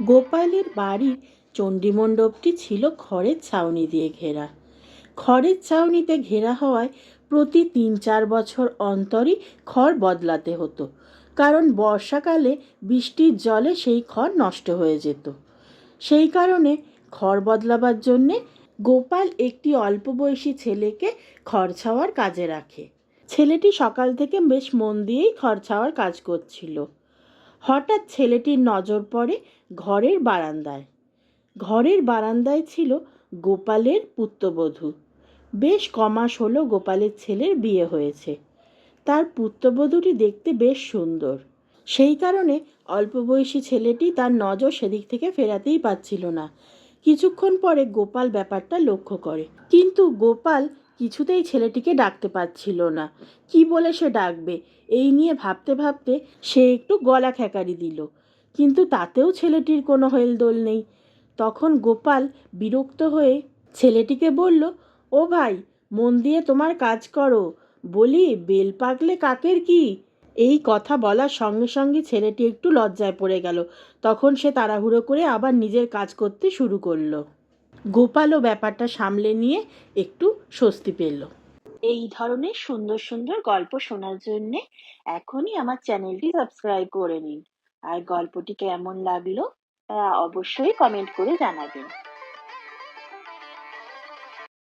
গোপালের বাড়ির চণ্ডীমণ্ডপটি ছিল খড়ের ছাউনি দিয়ে ঘেরা। খড়ের ছাউনিতে ঘেরা হওয়ায় প্রতি তিন চার বছর অন্তরই খড় বদলাতে হতো, কারণ বর্ষাকালে বৃষ্টির জলে সেই খড় নষ্ট হয়ে যেত। সেই কারণে খড় বদলাবার জন্যে গোপাল একটি অল্প বয়সী ছেলেকে খড় ছাওয়ার কাজে রাখে। ছেলেটি সকাল থেকে বেশ মন দিয়েই খড় ছাওয়ার কাজ করছিল। হঠাৎ ছেলেটির নজর পড়ে ঘরের বারান্দায়। ঘরের বারান্দায় ছিল গোপালের পুত্রবধূ। বেশ কমাস হলো গোপালের ছেলের বিয়ে হয়েছে। তার পুত্রবধূটি দেখতে বেশ সুন্দর। সেই কারণে অল্প বয়সী ছেলেটি তার নজর সেদিক থেকে ফেরাতেই পারছিল না। কিছুক্ষণ পরে গোপাল ব্যাপারটা লক্ষ্য করে। কিন্তু গোপাল কিছুতেই ছেলেটিকে ডাকতে পারছিল না। কি বলে সে ডাকবে? এই নিয়ে ভাবতে ভাবতে সে একটু গলা খেকারি দিল। কিন্তু তাতেও ছেলেটির কোনো হেলদোল নেই। তখন গোপাল বিরক্ত হয়ে ছেলেটিকে বলল, ও ভাই, মন দিয়ে তোমার কাজ করো। বলি, বেল পাকলে কাকের কি? এই কথা বলার সঙ্গে সঙ্গে ছেলেটি একটু লজ্জায় পড়ে গেল। তখন সে তাড়াহুড়ো করে আবার নিজের কাজ করতে শুরু করল। গোপালও ব্যাপারটা সামলে নিয়ে একটু স্বস্তি পেল। এই ধরনের সুন্দর সুন্দর গল্প শোনার জন্য এখনই আমার চ্যানেলটি সাবস্ক্রাইব করে নিন। আর গল্পটি কেমন লাগল তা অবশ্যই কমেন্ট করে জানাবেন।